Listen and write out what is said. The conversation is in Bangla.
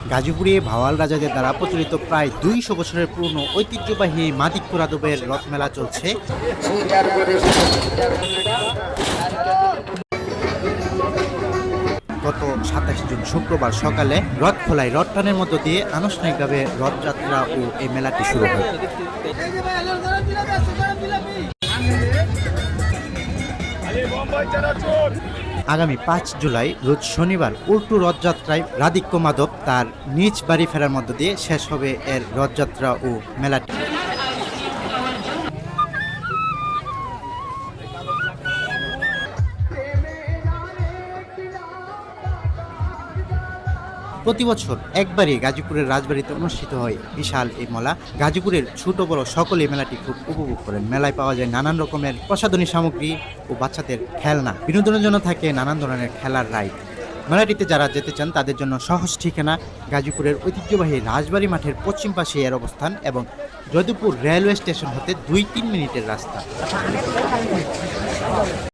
গাজীপুরে ভাওয়াল রাজাদের দ্বারা প্রচলিত প্রায় দুইশো বছরের পুরনো ঐতিহ্যবাহী মাদিক্য রাদবের রথমেলা চলছে। গত সাতাশ জুন শুক্রবার সকালে রথ খোলায় রথ টানের মধ্য দিয়ে আনুষ্ঠানিকভাবে রথযাত্রা ও এই মেলাটি শুরু হয়। আগামী পাঁচ জুলাই, রোজ শনিবার উল্টু রথযাত্রায় রাধিক্য মাধব তার নিজ বাড়ি ফেরার মধ্য দিয়ে শেষ হবে এর রথযাত্রা ও মেলাটি। প্রতি বছর একবারই গাজীপুরের রাজবাড়িতে অনুষ্ঠিত হয় বিশাল এই মেলা। গাজীপুরের ছোট বড় সকলে মেলাটি খুব উপভোগ করেন। মেলায় পাওয়া যায় নানান রকমের প্রসাধনী সামগ্রী ও বাচ্চাদের খেলনা। বিনোদনের জন্য থাকে নানান ধরনের খেলার রাইড। মেলাটিতে যারা যেতে চান, তাদের জন্য সহজ ঠিকানা গাজীপুরের ঐতিহ্যবাহী রাজবাড়ি মাঠের পশ্চিম পাশে এর অবস্থান এবং যদুপুর রেলওয়ে স্টেশন হতে দুই তিন মিনিটের রাস্তা।